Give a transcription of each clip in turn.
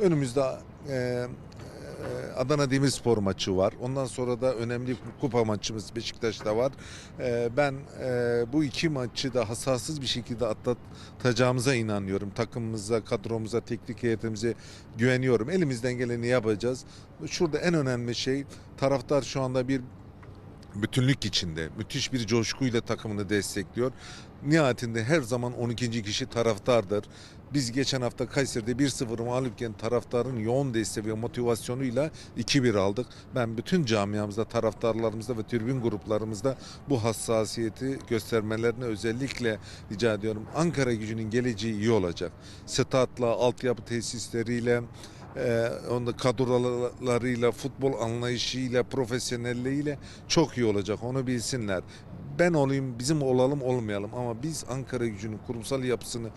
Önümüzde e, e, Adana Demirspor maçı var. Ondan sonra da önemli kupa maçımız Beşiktaş'ta var. E, ben e, bu iki maçı da hassasız bir şekilde atlatacağımıza inanıyorum. Takımımıza, kadromuza, teknik heyetimize güveniyorum. Elimizden geleni yapacağız. Şurada en önemli şey taraftar şu anda bir bütünlük içinde müthiş bir coşkuyla takımını destekliyor. Nihayetinde her zaman 12. kişi taraftardır. Biz geçen hafta Kayseri'de 1-0 mağlupken taraftarın yoğun desteği ve motivasyonuyla 2-1 aldık. Ben bütün camiamızda, taraftarlarımızda ve tribün gruplarımızda bu hassasiyeti göstermelerini özellikle rica ediyorum. Ankara gücünün geleceği iyi olacak. Statla, altyapı tesisleriyle, ee, onda kadrolarıyla, futbol anlayışıyla, profesyonelliğiyle çok iyi olacak. Onu bilsinler. Ben olayım, bizim olalım olmayalım ama biz Ankara gücünün kurumsal yapısını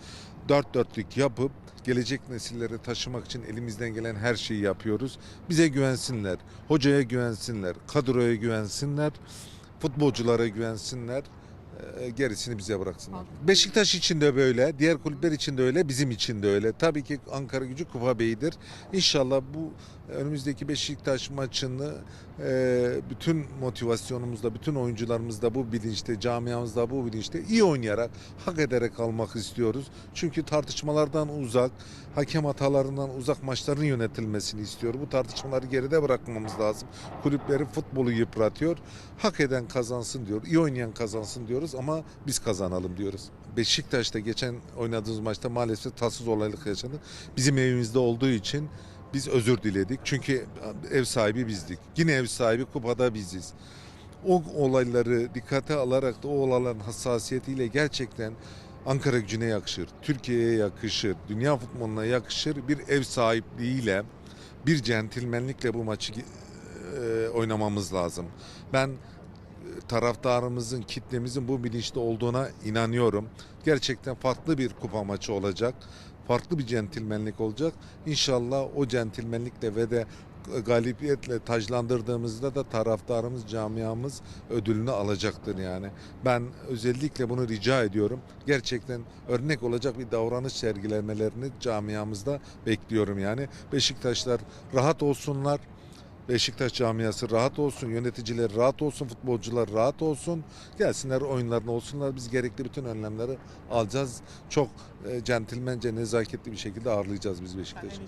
dört dörtlük yapıp gelecek nesillere taşımak için elimizden gelen her şeyi yapıyoruz. Bize güvensinler, hocaya güvensinler, kadroya güvensinler, futbolculara güvensinler. Ee, Gerisini bize bıraksınlar. Beşiktaş için de böyle, diğer kulüpler için de öyle, bizim için de öyle. Tabii ki Ankara Gücü Kupa Bey'idir. İnşallah bu önümüzdeki Beşiktaş maçını e, bütün motivasyonumuzla, bütün oyuncularımızda bu bilinçte, camiamızda bu bilinçte iyi oynayarak, hak ederek almak istiyoruz. Çünkü tartışmalardan uzak, hakem hatalarından uzak maçların yönetilmesini istiyor. Bu tartışmaları geride bırakmamız lazım. Kulüplerin futbolu yıpratıyor. Hak eden kazansın diyor, iyi oynayan kazansın diyoruz ama biz kazanalım diyoruz. Beşiktaş'ta geçen oynadığımız maçta maalesef tatsız olaylık yaşandı. Bizim evimizde olduğu için biz özür diledik. Çünkü ev sahibi bizdik. Yine ev sahibi kupada biziz. O olayları dikkate alarak da o olayların hassasiyetiyle gerçekten Ankara gücüne yakışır, Türkiye'ye yakışır, dünya futboluna yakışır bir ev sahipliğiyle, bir centilmenlikle bu maçı e, oynamamız lazım. Ben taraftarımızın, kitlemizin bu bilinçte olduğuna inanıyorum. Gerçekten farklı bir kupa maçı olacak. Farklı bir centilmenlik olacak. İnşallah o centilmenlikle ve de galibiyetle taclandırdığımızda da taraftarımız, camiamız ödülünü alacaktır yani. Ben özellikle bunu rica ediyorum. Gerçekten örnek olacak bir davranış sergilemelerini camiamızda bekliyorum yani. Beşiktaşlar rahat olsunlar. Beşiktaş camiası rahat olsun, yöneticiler rahat olsun, futbolcular rahat olsun. Gelsinler oyunlarına olsunlar. Biz gerekli bütün önlemleri alacağız. Çok e, centilmence, nezaketli bir şekilde ağırlayacağız biz Beşiktaş'ı.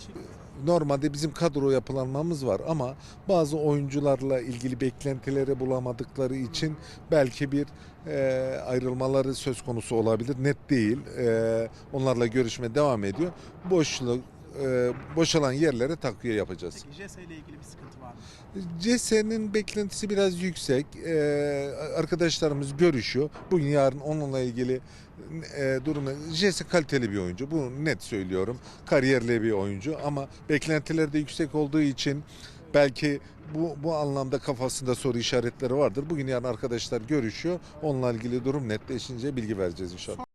Normalde bizim kadro yapılanmamız var ama bazı oyuncularla ilgili beklentileri bulamadıkları için belki bir e, ayrılmaları söz konusu olabilir. Net değil. E, onlarla görüşme devam ediyor. Boşluk e, boşalan yerlere takviye yapacağız. Peki JS ile ilgili bir sıkıntı var mı? CS'nin beklentisi biraz yüksek. Ee, arkadaşlarımız görüşüyor. Bugün yarın onunla ilgili e, durumda. CS kaliteli bir oyuncu. Bunu net söylüyorum. Kariyerli bir oyuncu ama beklentileri de yüksek olduğu için belki bu bu anlamda kafasında soru işaretleri vardır. Bugün yarın arkadaşlar görüşüyor. Onunla ilgili durum netleşince bilgi vereceğiz inşallah.